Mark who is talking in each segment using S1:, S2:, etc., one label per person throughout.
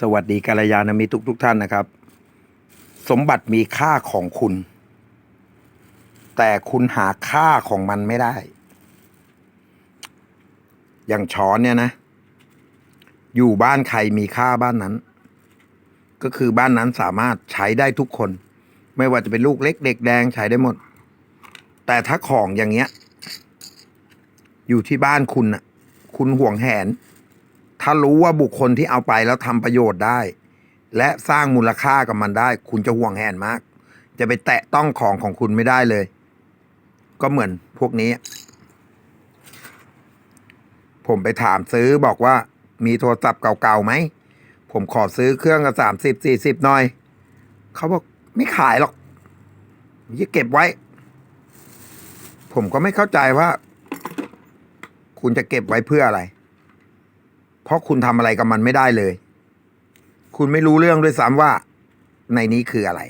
S1: สวัสดีกัลยาณมิตรทุกทุกท่านนะครับ สมบัติมีค่าของคุณ แต่คุณหาค่าของมันไม่ได้ อย่างช้อนเนี่ยนะ อยู่บ้านใครมีค่าบ้านนั้น ก็คือบ้านนั้นสามารถใช้ได้ทุกคน ไม่ว่าจะเป็นลูกเล็กเด็กแดงใช้ได้หมด แต่ถ้าของอย่างเงี้ย อยู่ที่บ้านคุณน่ะคุณห่วงแหน ถ้ารู้ว่าบุคคลที่เอาไปแล้วทำประโยชน์ได้ และสร้างมูลค่ากับมันได้ คุณจะห่วงแหนมาก จะไปแตะต้องของของคุณไม่ได้เลย ก็เหมือนพวกนี้ ผมไปถามซื้อบอกว่า มีโทรศัพท์เก่าๆไหม ผมขอซื้อเครื่องละสามสิบสี่สิบหน่อย เขาบอกไม่ขายหรอกจะเก็บไว้ ผมก็ไม่เข้าใจว่า คุณจะเก็บไว้เพื่ออะไร เพราะคุณทำอะไรกับมันไม่ได้เลย คุณไม่รู้เรื่องด้วยซ้ำว่า ในนี้คืออะไร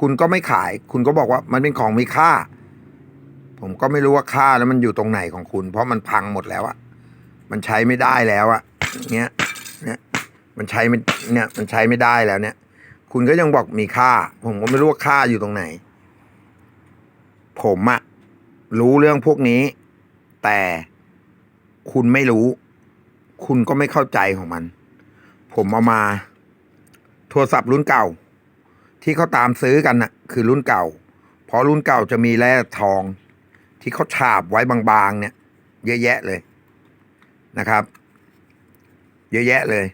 S1: คุณก็ไม่ขาย คุณก็บอกว่ามันเป็นของมีค่า ผมก็ไม่รู้ว่าค่าแล้วมันอยู่ตรงไหนของคุณ เพราะมันพังหมดแล้วอะมันใช้ไม่ได้แล้วอะเนี้ยเนี่ยมันใช้ไม่เนี่ย มันใช้ไม่ได้แล้วเนี่ย คุณก็ยังบอกมีค่า ผมก็ไม่รู้ว่าค่าอยู่ตรงไหน ผมอะรู้เรื่องพวกนี้ แต่ คุณไม่รู้ คุณก็ไม่เข้าใจของมัน ผมเอามา โทรศัพท์รุ่นเก่า ที่เขาตามซื้อกันน่ะ คือรุ่นเก่า เพราะรุ่นเก่าจะมีแร่ทอง ที่เขาฉาบไว้บางๆ เนี่ย เยอะแยะเลยนะครับ เยอะแยะเลย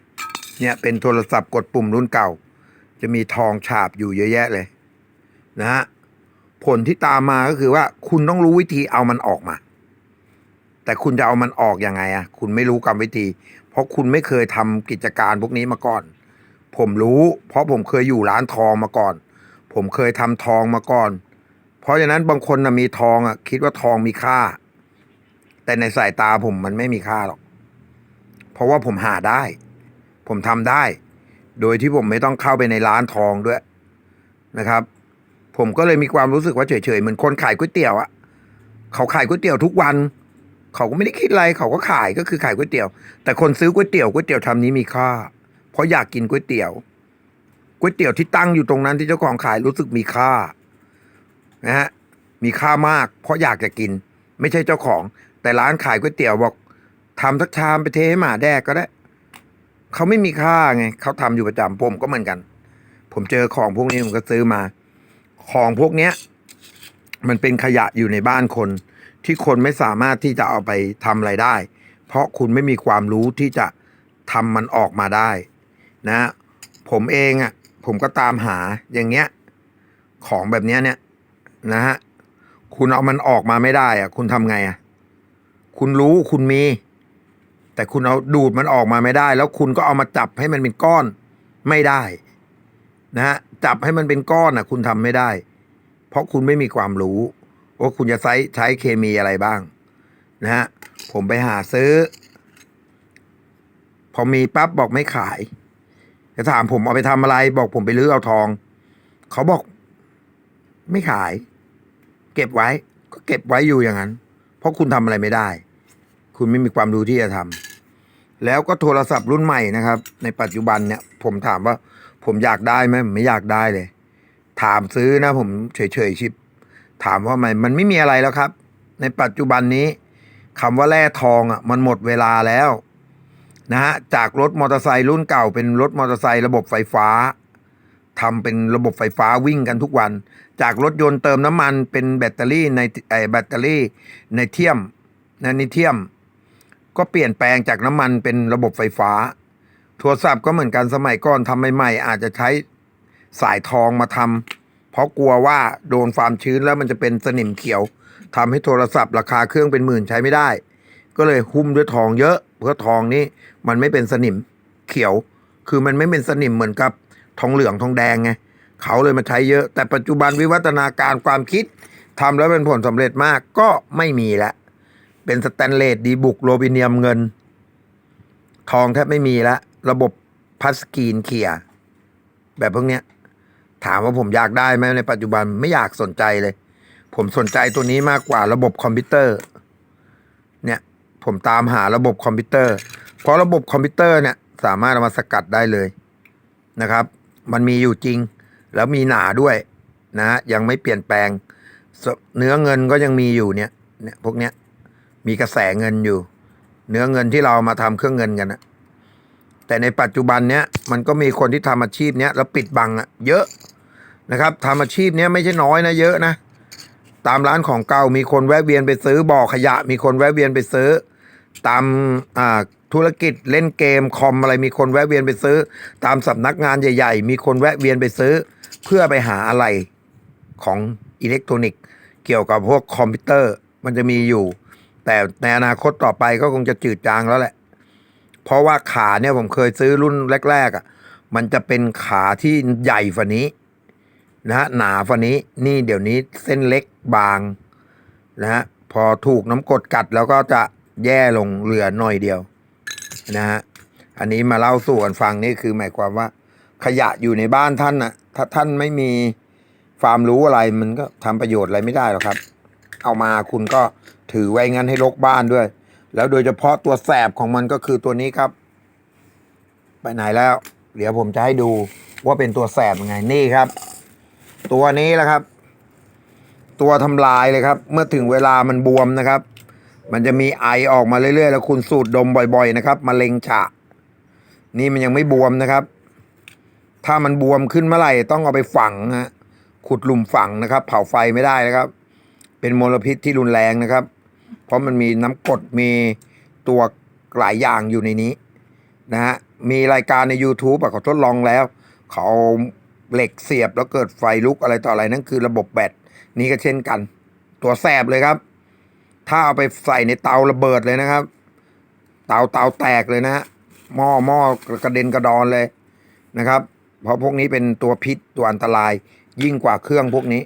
S1: เนี่ยเป็นโทรศัพท์กดปุ่มรุ่นเก่า จะมีทองฉาบอยู่เยอะแยะเลย นะฮะผลที่ตามมาก็คือว่าคุณต้องรู้วิธีเอามันออกมา แต่คุณจะเอามันออกยังไงอะคุณไม่รู้กรรมวิธี เพราะคุณไม่เคยทำกิจการพวกนี้มาก่อน ผมรู้ เพราะผมเคยอยู่ร้านทองมาก่อน ผมเคยทำทองมาก่อน เพราะฉะนั้นบางคนนะมีทองอะคิดว่าทองมีค่า แต่ในสายตาผมมันไม่มีค่าหรอก เพราะว่าผมหาได้ ผมทำได้ โดยที่ผมไม่ต้องเข้าไปในร้านทองด้วยนะครับ ผมก็เลยมีความรู้สึกว่าเฉยๆเหมือนคนขายก๋วยเตี๋ยวอะเขาขายก๋วยเตี๋ยวทุกวัน เขาก็ไม่ได้คิดอะไรเขาก็ขายก็คือขายก๋วยเตี๋ยว แต่คนซื้อก๋วยเตี๋ยวก๋วยเตี๋ยวทำนี้มีค่า เพราะอยากกินก๋วยเตี๋ยวก๋วยเตี๋ยวที่ตั้งอยู่ตรงนั้นที่เจ้าของขายรู้สึกมีค่านะฮะมีค่ามาก เพราะอยากจะกิน ไม่ใช่เจ้าของ แต่ร้านขายก๋วยเตี๋ยวบอกทำสักชามไปเทให้หมาแดกก็ได้เขาไม่มีค่าไงเขาทำอยู่ประจำผมก็เหมือนกัน ผมเจอของพวกนี้ผมก็ซื้อมา ของพวกเนี้ย มันเป็นขยะอยู่ในบ้านคน ที่คนไม่สามารถที่จะเอาไปทำอะไรได้ เพราะคุณไม่มีความรู้ที่จะทำมันออกมาได้นะผมเองอะ่ะผมก็ตามหาอย่างเงี้ยของแบบเนี้ยเนี่ยนะฮะคุณเอามันออกมาไม่ได้อะ่ะ คุณทำไงอะ่ะคุณรู้คุณมี แต่คุณเอาดูดมันออกมาไม่ได้ แล้วคุณก็เอามาจับให้มันเป็นก้อนไม่ได้นะฮะจับให้มันเป็นก้อนอะ คุณทำไม่ได้ เพราะคุณไม่มีความรู้ ว่าคุณจะใช้ใช้เคมีอะไรบ้าง นะฮะ ผมไปหาซื้อ พอมีปั๊บบอกไม่ขายจะถามผมเอาไปทำอะไร บอกผมไปรื้อเอาทอง เขาบอก ไม่ขาย เก็บไว้ ก็เก็บไว้อยู่อย่างนั้น เพราะคุณทำอะไรไม่ได้ คุณไม่มีความรู้ที่จะทำแล้วก็โทรศัพท์รุ่นใหม่นะครับ ในปัจจุบันเนี่ย ผมถามว่า ผมอยากได้ไหมไม่อยากได้เลย ถามซื้อนะ ผมเฉยๆชิบ ถามว่ามันมันไม่มีอะไรแล้วครับ ในปัจจุบันนี้คำว่าแร่ทองอะมันหมดเวลาแล้วนะฮะจากรถมอเตอร์ไซค์รุ่นเก่า เป็นรถมอเตอร์ไซค์ระบบไฟฟ้าทำเป็นระบบไฟฟ้าวิ่งกันทุกวัน จากรถยนต์เติมน้ำมันเป็นแบตเตอรี่ในไอแบตเตอรี่ในเทียมในนิเทียม ก็เปลี่ยนแปลงจากน้ำมันเป็นระบบไฟฟ้าโทรศัพท์ก็เหมือนกันสมัยก่อนทำใหม่ๆอาจจะใช้สายทองมาทำ เพราะกลัวว่าโดนความชื้นแล้วมันจะเป็นสนิมเขียวทำให้โทรศัพท์ราคาเครื่องเป็นหมื่นใช้ไม่ได้ ก็เลยหุ้มด้วยทองเยอะ เพราะทองนี้มันไม่เป็นสนิมเขียว คือมันไม่เป็นสนิมเหมือนกับทองเหลืองทองแดงไงเขาเลยมาใช้เยอะ แต่ปัจจุบันวิวัฒนาการความคิดทำแล้วเป็นผลสำเร็จมากก็ไม่มีละ เป็นสแตนเลสดีบุกโลบิเนียมเงิน ทองแทบไม่มีละ ระบบพลาสกรีนเคลียแบบพวกเนี้ย ถามว่าผมอยากได้ไหมในปัจจุบันไม่อยากสนใจเลย ผมสนใจตัวนี้มากกว่าระบบคอมพิวเตอร์ เนี่ย ผมตามหาระบบคอมพิวเตอร์ เพราะระบบคอมพิวเตอร์เนี่ยสามารถเอามาสกัดได้เลยนะครับ มันมีอยู่จริง แล้วมีหนาด้วยนะฮะยังไม่เปลี่ยนแปลง เนื้อเงินก็ยังมีอยู่เนี่ย เนี่ยพวกเนี้ยมีกระแสเงินอยู่ เนื้อเงินที่เรามาทำเครื่องเงินกันนะแต่ในปัจจุบันเนี้ยมันก็มีคนที่ทำอาชีพเนี้ยแล้วปิดบังอะเยอะ นะครับทำอาชีพเนี้ยไม่ใช่น้อยนะเยอะนะ ตามร้านของเก่ามีคนแวะเวียนไปซื้อบ่อขยะ มีคนแวะเวียนไปซื้อ ตามอ่าธุรกิจเล่นเกมคอมอะไรมีคนแวะเวียนไปซื้อ ตามสำนักงานใหญ่ ๆ มีคนแวะเวียนไปซื้อ เพื่อไปหาอะไรของอิเล็กทรอนิกส์ เกี่ยวกับพวกคอมพิวเตอร์มันจะมีอยู่ แต่ในอนาคตต่อไปก็คงจะจืดจางแล้วแหละ เพราะว่าขาเนี่ยผมเคยซื้อรุ่นแรกๆอะมันจะเป็นขาที่ใหญ่ฝ่านี้ นะฮะหนาฝ่านี้นี่เดี๋ยวนี้เส้นเล็กบางนะฮะพอถูกน้ำกดกัดแล้วก็จะแย่ลงเหลือหน่อยเดียวนะฮะอันนี้มาเล่าสู่กันฟังนี่คือหมายความว่า ขยะอยู่ในบ้านท่านน่ะถ้าท่านไม่มีความรู้อะไรมันก็ทำประโยชน์อะไรไม่ได้หรอกครับ เอามาคุณก็ถือไว้งั้นให้รกบ้านด้วย แล้วโดยเฉพาะตัวแสบของมันก็คือตัวนี้ครับ ไปไหนแล้ว เดี๋ยวผมจะให้ดูว่าเป็นตัวแสบยังไงนี่ครับ ตัวนี้แหละครับ ตัวทำลายเลยครับ เมื่อถึงเวลามันบวมนะครับ มันจะมีไอออกมาเรื่อยๆ แล้วคุณสูดดมบ่อยๆนะครับมะเร็งฉะ นี่มันยังไม่บวมนะครับ ถ้ามันบวมขึ้นเมื่อไหร่ต้องเอาไปฝังฮะขุดหลุมฝังนะครับ เผาไฟไม่ได้นะครับ เป็นมลพิษที่รุนแรงนะครับ เพราะมันมีน้ำกรดมีตัวหลายอย่างอยู่ในนี้นะฮะมีรายการใน YouTube อะเขาทดลองแล้ว เขา เหล็กเสียบแล้วเกิดไฟลุกอะไรต่ออะไรนั่นคือระบบแบตนี่ก็เช่นกัน ตัวแสบเลยครับ ถ้าเอาไปใส่ในเตาระเบิดเลยนะครับ เตาเตาแตกเลยนะฮะหม้อหม้อกระเด็นกระดอนเลยนะครับ เพราะพวกนี้เป็นตัวพิษตัวอันตรายยิ่งกว่าเครื่องพวกนี้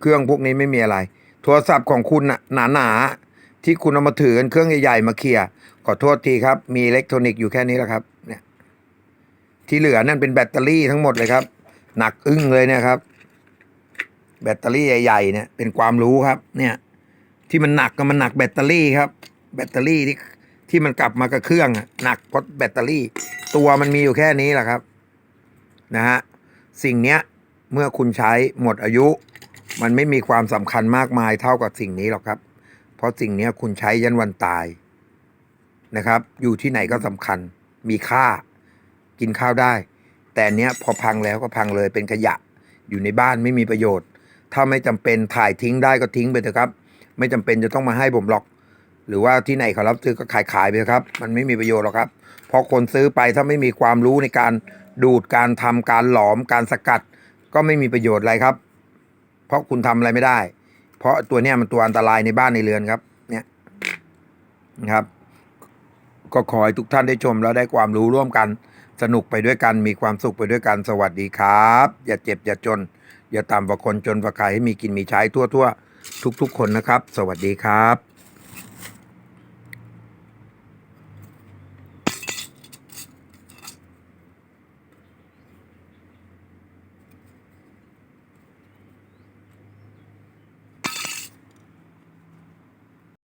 S1: เครื่องพวกนี้ไม่มีอะไร โทรศัพท์ของคุณน่ะหนาหนาๆที่คุณเอามาถือกันเครื่องใหญ่ๆมาเคลียร์ขอโทษทีครับ มีอิเล็กทรอนิกส์อยู่แค่นี้แหละครับเนี่ย ที่เหลือนั่นเป็นแบตเตอรี่ทั้งหมดเลยครับ หนักอึ้งเลยเนี่ยครับ แบตเตอรี่ใหญ่ๆเนี่ยเป็นความรู้ครับ เนี่ย ที่มันหนักก็มันหนักแบตเตอรี่ครับ แบตเตอรี่ที่ที่มันกลับมากับเครื่องอะหนักเพราะแบตเตอรี่ ตัวมันมีอยู่แค่นี้แหละครับนะฮะสิ่งเนี้ยเมื่อคุณใช้หมดอายุ มันไม่มีความสำคัญมากมายเท่ากับสิ่งนี้หรอกครับ เพราะสิ่งเนี้ยคุณใช้ยันวันตายนะครับ อยู่ที่ไหนก็สำคัญมีค่า กินข้าวได้ แต่อันเนี้ยพอพังแล้วก็พังเลยเป็นขยะอยู่ในบ้านไม่มีประโยชน์ ถ้าไม่จำเป็นถ่ายทิ้งได้ก็ทิ้งไปเถอะครับ ไม่จำเป็นจะต้องมาให้ผมหรอก หรือว่าที่ไหนเขารับซื้อก็ขายขายไปครับ มันไม่มีประโยชน์หรอกครับ เพราะคนซื้อไปถ้าไม่มีความรู้ในการดูดการทำการหลอมการสกัด ก็ไม่มีประโยชน์อะไรครับ เพราะคุณทำอะไรไม่ได้ เพราะตัวเนี้ยมันตัวอันตรายในบ้านในเรือนครับ เนี่ยนะครับ ก็ขอให้ทุกท่านได้ชมแล้วได้ความรู้ร่วมกัน สนุกไปด้วยกันมีความสุขไปด้วยกันสวัสดีครับ อย่าเจ็บอย่าจน อย่าตามกว่าคนจนกว่าใครให้มีกินมีใช้ทั่วๆทุก ๆ คนนะครับ สวัสดีครับ